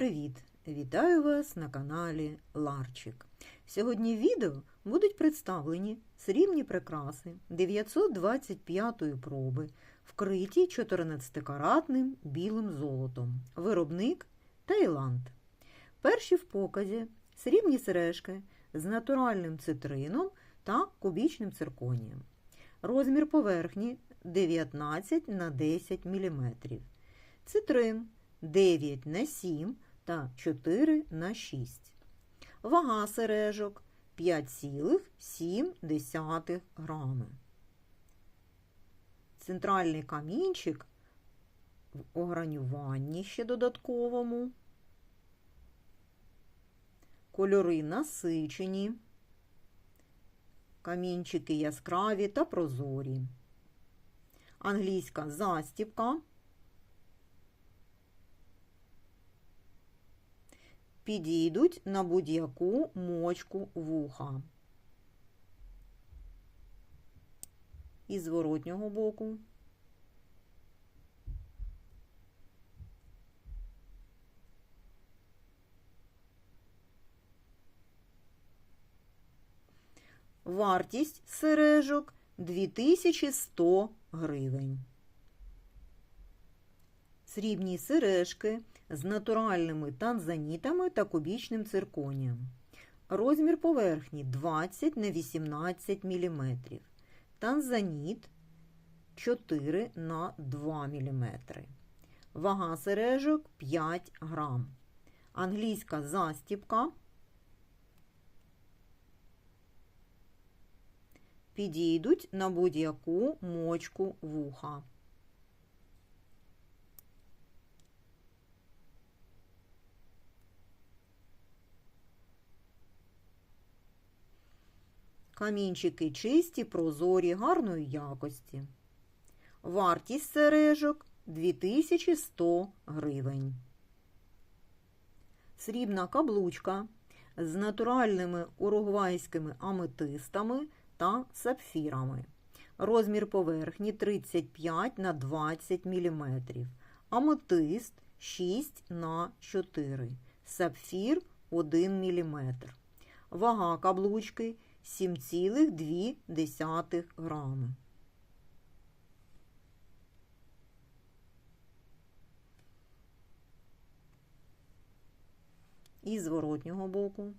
привіт! Вітаю вас на каналі Ларчик. Сьогодні в відео будуть представлені срібні прикраси 925-ї проби, вкриті 14-каратним білим золотом. Виробник Таїланд. Перші в показі срібні сережки з натуральним цитрином та кубічним цирконієм. Розмір поверхні 19 на 10 мм. Цитрин 9 на 7 та 4 на 6. Вага сережок 5,7 грами. Центральний камінчик в огранюванні ще додатковому. Кольори насичені, камінчики яскраві та прозорі. Англійська застіпка. Підійдуть на будь-яку мочку вуха. І зворотнього боку. Вартість сережок 2100 гривень. Срібні сережки з натуральними танзанітами та кубічним цирконієм. Розмір поверхні 20 на 18 мм. Танзаніт 4 на 2 мм. Вага сережок 5 грам. Англійська застіпка. Підійдуть на будь-яку мочку вуха. Камінчики чисті, прозорі, гарної якості. Вартість сережок 2100 гривень. Срібна каблучка з натуральними уругвайськими аметистами та сапфірами. Розмір поверхні 35 на 20 мм. Аметист 6 на 4 Сапфір 1 мм. Вага каблучки 7,2 грами. І з зворотнього боку.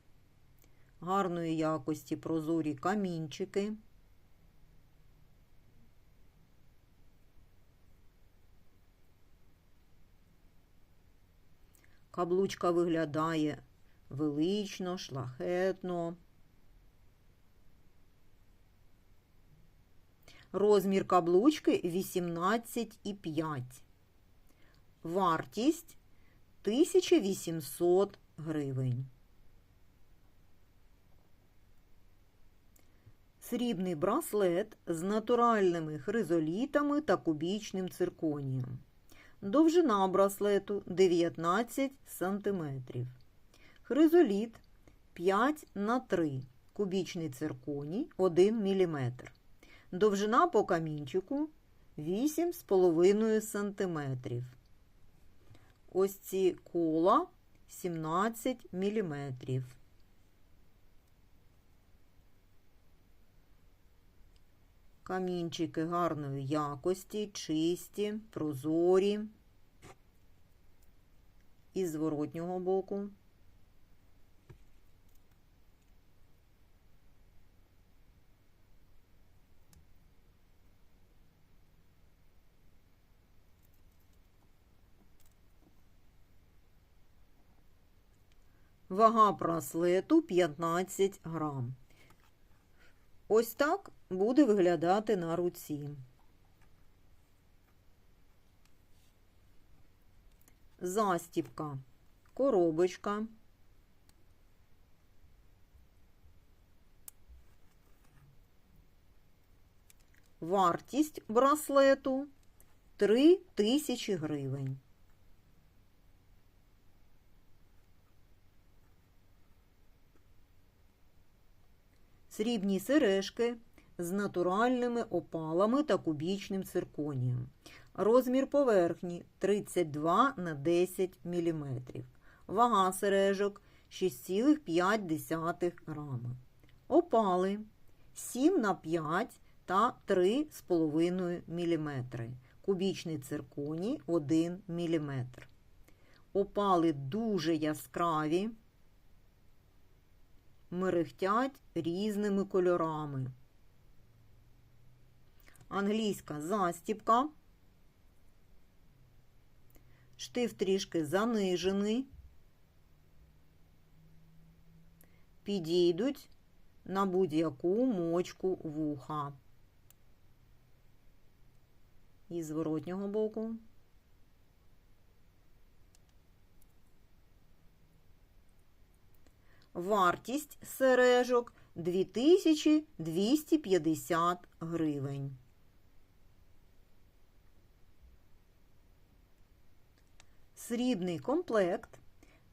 Гарної якості прозорі камінчики. Каблучка виглядає велично, шлахетно. Розмір каблучки 18,5. Вартість 1800 гривень. Срібний браслет з натуральними хризолітами та кубічним цирконієм. Довжина браслету 19 см. Хризоліт 5 на 3 кубічний цирконій 1 мм. Довжина по камінчику 8,5 см. Ось ці кола 17 мм. Камінчики гарної якості, чисті, прозорі. І з зворотнього боку. Вага браслету 15 грам. Ось так буде виглядати на руці. Застіпка, коробочка. Вартість браслету 3 тисячі гривень. Срібні сережки з натуральними опалами та кубічним цирконієм. Розмір поверхні 32 на 10 мм. Вага сережок 6,5 грами. Опали 7 на 5 та 3,5 мм. Кубічний цирконій 1 мм. Опали дуже яскраві, мерехтять різними кольорами. Англійська застіпка. Штиф трішки занижений. Підійдуть на будь-яку мочку вуха. І з боку. Вартість сережок 2250 гривень. Срібний комплект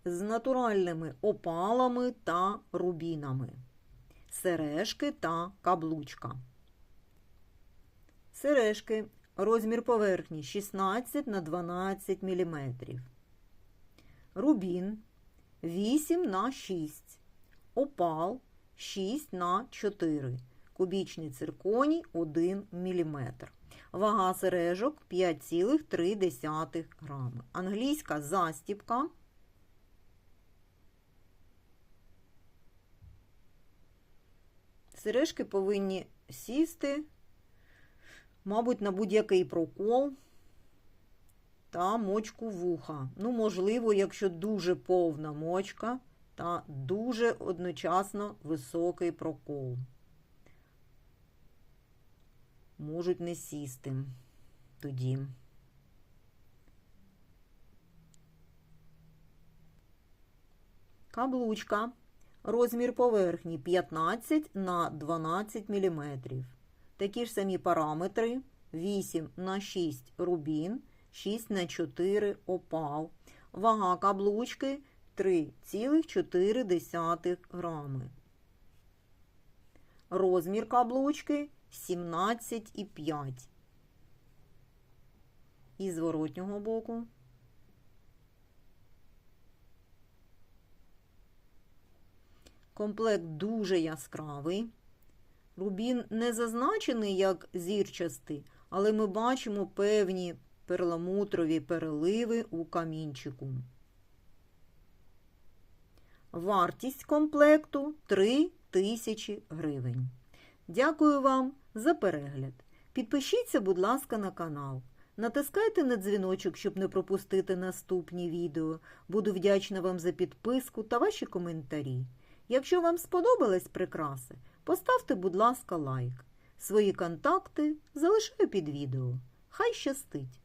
з натуральними опалами та рубінами. Сережки та каблучка. Сережки розмір поверхні 16 на 12 мм. Рубін 8 на 6. Опал 6 на 4. Кубічний цирконій 1 мм. Вага сережок 5,3 грами. Англійська застіпка. Сережки повинні сісти, мабуть, на будь-який прокол та мочку вуха. Ну, можливо, якщо дуже повна мочка та дуже одночасно високий прокол. Можуть не сісти тоді. Каблучка. Розмір поверхні 15 на 12 мм. Такі ж самі параметри 8 на 6 рубін, 6 на 4 опал. Вага каблучки 3,4 грами. Розмір каблучки 17,5. І зворотнього боку. Комплект дуже яскравий. Рубін не зазначений як зірчастий, але ми бачимо певні перламутрові переливи у камінчику. Вартість комплекту 3 тисячі гривень. Дякую вам за перегляд. Підпишіться, будь ласка, на канал. Натискайте на дзвіночок, щоб не пропустити наступні відео. Буду вдячна вам за підписку та ваші коментарі. Якщо вам сподобались прикраси, поставте, будь ласка, лайк. Свої контакти залишаю під відео. Хай щастить!